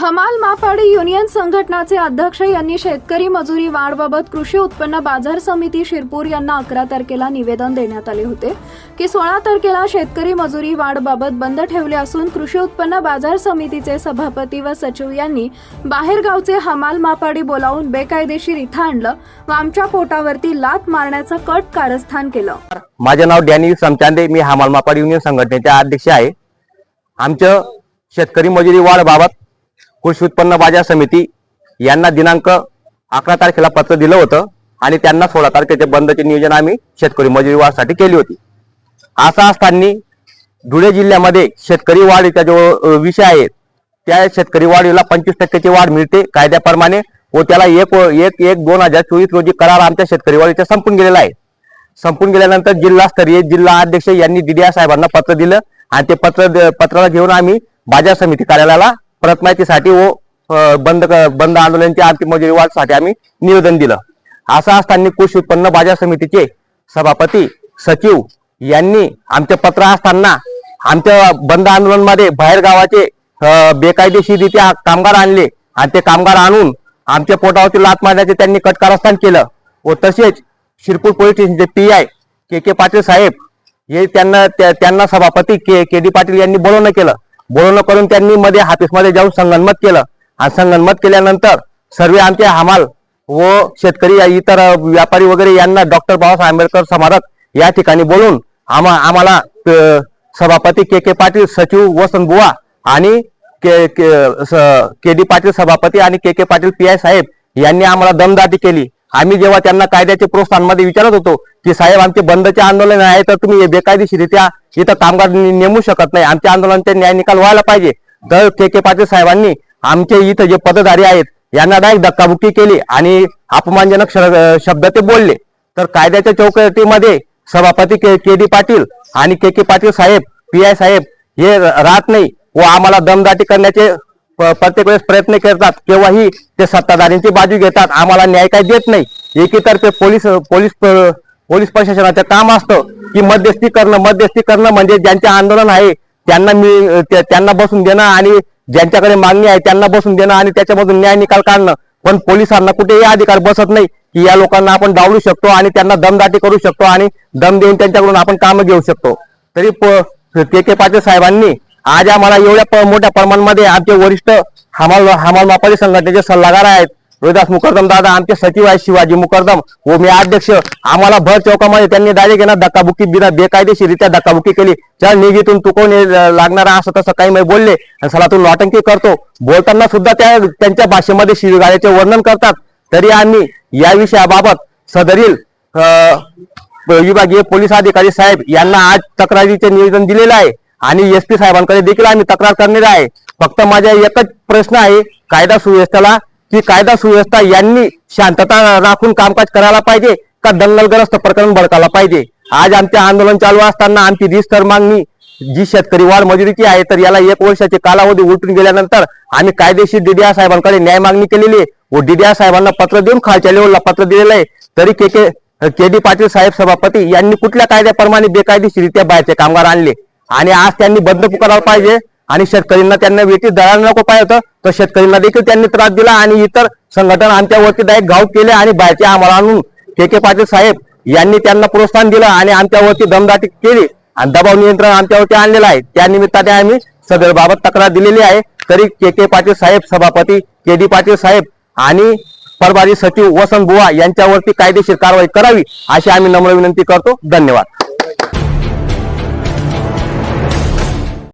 हमाल मापाडी युनियन संघटनाचे अध्यक्ष यांनी शेतकरी मजुरी वाढबाबत कृषी उत्पन्न बाजार समिती शिरपूर यांना अकरा तारखेला निवेदन देण्यात आले होते की सोळा तारखेला शेतकरी मजुरी वाढबाबत बंद ठेवले असून कृषी उत्पन्न बाजार समितीचे सभापती व सचिव यांनी बाहेरगावचे हमाल मापाडी बोलावून बेकायदेशीर इथं आणलं व आमच्या पोटावरती लात मारण्याचं कट कारस्थान केलं. माझे नाव डॅनी समचांदे. मी हमाल मापाड युनियन संघटनेचे अध्यक्ष आहे. आमचं शेतकरी मजुरी वाढ बाबत कृषी उत्पन्न बाजार समिती यांना दिनांक अकरा तारखेला पत्र दिलं होतं आणि त्यांना सोळा तारखेचे बंदचे नियोजन आम्ही शेतकरी मजुरी वाढसाठी केली होती. असं असताना धुळे जिल्ह्यामध्ये शेतकरी वाढीचा जो विषय आहे त्या शेतकरी वाढीला पंचवीस टक्क्याची वाढ मिळते कायद्याप्रमाणे व त्याला एक एक एक दोन हजार चोवीस रोजी करार आमच्या शेतकरी वाढीचा संपून गेलेला आहे. संपून गेल्यानंतर जिल्हास्तरीय जिल्हा अध्यक्ष यांनी दिडिया साहेबांना पत्र दिलं आणि ते पत्र द- पत्राला घेऊन आम्ही बाजार समिती कार्यालयाला परत माहितीसाठी हो, व बंद बंद आंदोलनाची अंतिम मजुरी वाढसाठी आम्ही निवेदन दिलं. असं असताना कृषी उत्पन्न बाजार समितीचे सभापती सचिव यांनी आमचे पत्र असताना आमच्या बंद आंदोलनमध्ये बाहेर गावाचे अ, बेकायदेशीररित्या कामगार आणले आणि ते कामगार आणून आमच्या पोटावरती लात मारण्याचे त्यांनी कटकारस्थान केलं व तसेच शिरपूर पोलीस स्टेशनचे P I K K Patil साहेब हे त्यांना त्या- त्यांना सभापती के के डी पाटील यांनी बोलवणं केलं. बोलवणं करून त्यांनी मध्ये ऑफिसमध्ये जाऊन संगनमत केलं. आणि संगनमत केल्यानंतर सर्व आमचे हमाल व शेतकरी या इतर व्यापारी वगैरे यांना डॉक्टर बाबासाहेब आंबेडकर स्मारक या ठिकाणी बोलून आम्हा आम्हाला सभापती के के पाटील सचिव वसंत बुवा आणि के के डी पाटील सभापती आणि K K Patil P I साहेब यांनी आम्हाला दमदाटी केली. आम्ही जेव्हा त्यांना कायद्याचे प्रोत्साहनमध्ये विचारत होतो की साहेब आमचे बंदचे आंदोलन आहे तर तुम्ही बेकायदेशीरित्या इथं कामगार नेमू शकत नाही. आमच्या आंदोलनाचे न्याय निकाल व्हायला पाहिजे. तर के के पाटील साहेबांनी आमचे इथं जे पदधारी आहेत यांना डायरेक्ट धक्काबुक्की केली आणि अपमानजनक श- शब्द ते बोलले. तर कायद्याच्या चौकटीमध्ये सभापती के के डी पाटील आणि के के पाटील साहेब पी आय साहेब हे राहत नाही व आम्हाला दमदाटी करण्याचे प्रत्येक वेळेस प्रयत्न करतात केव्हाही ते सत्ताधाऱ्यांची बाजू घेतात. आम्हाला न्याय काय देत नाही. एकीतर्फे पोलीस पोलीस पोलीस प्रशासनाचं काम असतं की मध्यस्थी करणं मध्यस्थी करणं म्हणजे ज्यांचे आंदोलन आहे त्यांना मी त्या- त्यांना बसून देणं आणि ज्यांच्याकडे मागणी आहे त्यांना बसून देणं आणि त्याच्यामधून न्याय निकाल काढणं. पण पोलिसांना कुठेही अधिकार बसत नाही की या लोकांना आपण डावलू शकतो आणि त्यांना दमदाटी करू शकतो आणि दम देऊन त्यांच्याकडून आपण कामं घेऊ शकतो. तरी के के पाटील साहेबांनी आज आम्हाला एवढ्या मोठ्या प्रमाणामध्ये आमचे वरिष्ठ हमाल हमाल मापाली संघटनेचे सल्लागार आहेत. रोहिदास मुकर्दम दादा आमचे सचिव आहेत शिवाजी मुकर्दम. व मी अध्यक्ष. आम्हाला भर चौकामध्ये त्यांनी डायरेक्ट येणार धक्काबुक्की बिना बेकायदेशीरित्या धक्काबुक्की केली. त्या निधीतून तुकवून लागणार लागणारा असं तसं काही मी बोलले. आणि सला तू नौटंकी करतो. बोलताना सुद्धा त्या त्यांच्या भाषेमध्ये शिवगाड्याचे वर्णन करतात. तरी आम्ही या विषयाबाबत सदरील विभागीय पोलीस अधिकारी साहेब यांना आज तक्रारीचे निवेदन दिलेलं आहे. आणि एस पी साहेबांकडे देखील आम्ही तक्रार करणार आहे. फक्त माझा एकच प्रश्न आहे कायदा सुव्यवस्थेला की कायदा सुव्यवस्था यांनी शांतता राखून कामकाज करायला पाहिजे का दंगलग्रस्त प्रकरण भडकायला पाहिजे? आज आमचे आंदोलन चालू असताना आमची रिस्तर मागणी जी शेतकरी वाढ मजुरीची आहे तर याला एक वर्षाची कालावधी उलटून गेल्यानंतर आम्ही कायदेशीर डीडीआर साहेबांकडे न्याय मागणी केलेली आहे. व डीडीआर साहेबांना पत्र देऊन खालच्या लेवलला पत्र दिलेलं आहे. तरी के के के डी पाटील साहेब सभापती यांनी कुठल्या कायद्याप्रमाणे बेकायदेशीरित्या बाहेरचे कामगार आणले? आणि आज त्यांनी बंद पुकारायला पाहिजे. आणि शेतकऱ्यांना त्यांना वेटी दळायला नको पाहिजे होतं. तर शेतकऱ्यांना देखील त्यांनी त्रास दिला आणि इतर संघटना आमच्यावरती डायरेक्ट घाव केले आणि बाहेरचे आम्हाला आणून के के पाटील साहेब यांनी त्यांना प्रोत्साहन दिलं आणि आमच्यावरती दमदाटी केली. आणि दबाव नियंत्रण आमच्यावरती आणलेलं आहे. त्या निमित्ताने आम्ही सदर बाबत तक्रार दिलेली आहे. तरी के के पाटील साहेब सभापती के डी पाटील साहेब आणि प्रभारी सचिव वसंत बुवा यांच्यावरती कायदेशीर कारवाई करावी अशी आम्ही नम्र विनंती करतो. धन्यवाद.